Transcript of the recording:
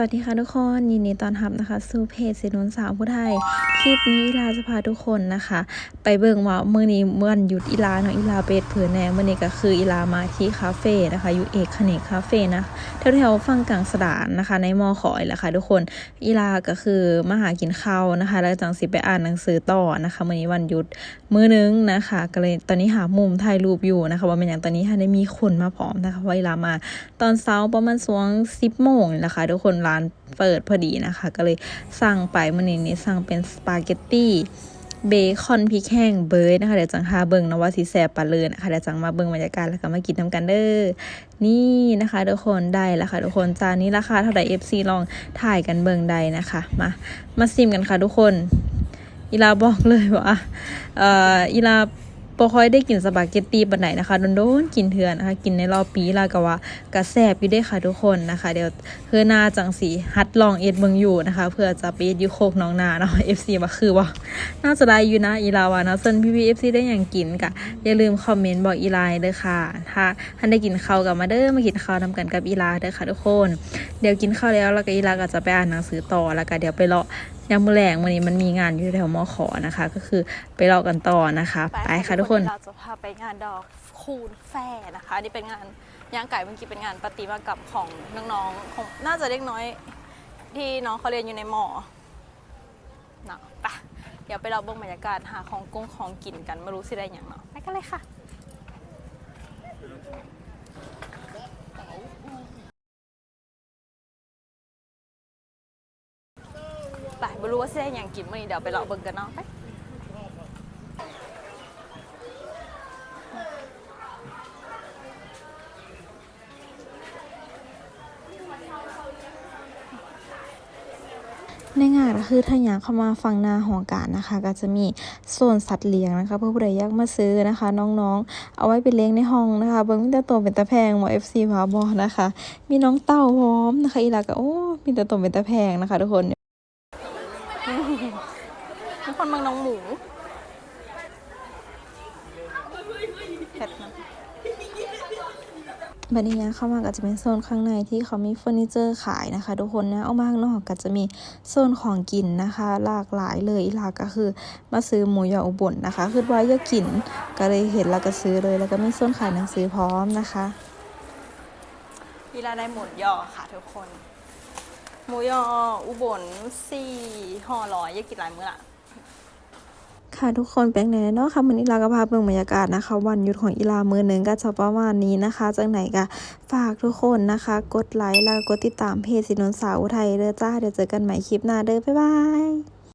วัสดีค่ะทุกคนยินดีต้อนรับนะคะสู่เพจสินุนสาวผู้ไทย คลิปนี้อีลาจะพาทุกคนนะคะ ไปเบิ่งว่ามื้อนี้เมื่อนหยุดอีลาเนาะอีลาเปดเผือแน่มื้อนี้ก็คืออีลามาที่คาเฟ่นะคะอยู่เอกคเนกคาเฟ่นะแถวๆฝั่งกลางสดานนะคะ ในมอขอยแหละค่ะทุกคนอีลาก็คือมาหากินข้าวนะคะ แล้วจังสิไปอ่านหนังสือต่อนะคะเมื้อนี้วันหยุดมื้อนึงนะคะก็เลยตอนนี้หามุมถ่ายรูปอยู่นะคะ ว่าเป็นอย่างตอนนี้ค่ะได้มีคนมาพร้อมนะคะว่าอีลามาตอนเช้าประมาณสวงสิบโมงนี่ละค่ะทุกคนร้านเปิดพอดีนะคะ ก็เลยสั่งไปมื่อนี้นี่สั่งเป็นสปาเกตตี้เบคอนพริกแห้งเบยนะคะเดี๋ยวจังหาเบิงนะว่าสีแสบปลาเลยนะคะเดี๋ยวจังมาเบิงบรรยากาศแล้วก็มากินน้ำกันเด้อนี่นะคะทุกคนได้แล้วค่ะทุกคนจานนี้ราคาเท่าไหร่ FC ลองถ่ายกันเบิงได้นะคะมามาซิมกันค่ะทุกคนอีลาบอกเลยว่าเอ่ออีลา บ่ค่อยได้กินสปาเกตตีบันไดนะคะโดนๆกินเถื่อนนะคะ กินในรอบปีลาก็ว่ากระแสบอยู่เด้ค่ะทุกคนนะคะ เดี๋ยวเพื่อหน้าจังสีฮัดลองเอ็ดเบิงอยู่นะคะเพื่อจะไปเอ็ดยูโคกน้องนาเนาะ FC ว่าคือว่าน่าจะได้อยู่นะอีลาวานะส่วนพี่พีเอฟซีได้อย่างกินกะอย่าลืมคอมเมนต์บอกอีลาเด้อค่ะถ้าท่านได้กินข้าวกับมาเด้อมากินข้าวนำกันกับอีลาเด้อค่ะทุกคน เดี๋ยวกินข้าวแล้วแล้วก็อีลาก็จะไปอ่านหนังสือต่อแล้วก็เดี๋ยวไปเลาะ ยามมื้อแลงวันนี้มันมีงานอยู่แถวมอขอนะคะ ก็คือไปเลาะกันต่อนะคะ ไปค่ะทุกคนเราจะพาไปงานดอกคูณแฟร์นะคะนี่เป็นงานย่างไก่เมื่อกี้เป็นงานประติมากรรมของน้องๆของน่าจะเล็กน้อย ที่น้องเขาเรียนอยู่ในมอเนาะไปเดี๋ยวไปเราเบิ่งบรรยากาศหาของกุ้งของกินกันไม่รู้สิได้อย่างเนาะไปกันเลยค่ะ ไม่รู้ว่าสิได้อย่างกินมื่อนี้เดี๋ยวไปเราเบิ่งกันเนาะไปในงานก็คือถ้าอยากเข้ามาฟังนาหอการนะคะ ก็จะมีโซนสัตว์เลี้ยงนะคะเพื่อผู้ใดอยากมาซื้อนะคะ น้องๆ เอาไว้เป็นเลี้ยงในห้องนะคะ เบิ้งมีแต่ตัวเป็นตะแพงหมอ FC พาบอนะคะ มีน้องเต่าพร้อมนะคะ อีลาก็โอ้มีแต่ตัวเป็นตะแพงนะคะ ทุกคน ทุกคนเมืองน้องหมูเผ็ดนะบัดนี้เข้ามาก็จะเป็นโซนข้างในที่เขามีเฟอร์นิเจอร์ขายนะคะ ทุกคนนะเอามาข้างนอกก็จะมีโซนของกินนะคะ หลากหลายเลยหลักก็คือมาซื้อหมูยออุบลนะคะคือว่าอยากกินก็เลยเห็นแล้วก็ซื้อเลย แล้วก็มีโซนขายหนังสือพร้อมนะคะวีลาได้หมูยอค่ะทุกคน หมูยออุบลสี่ห่อร้อยอยากกินหลายมื้อละค่ะทุกคนเป็นไงเนาะค่ะวันนี้เราก็พาเบิ่งบรรยากาศนะคะ วันหยุดของอีลามือหนึ่งก็จะประมาณนี้นะคะจังไหนก็ฝากทุกคนนะคะ กดไลค์แล้วก็กดติดตามเพจสินนสาวไทยเด้อจ้าเดี๋ยวเจอกันใหม่คลิปหน้าเด้อบ๊ายบาย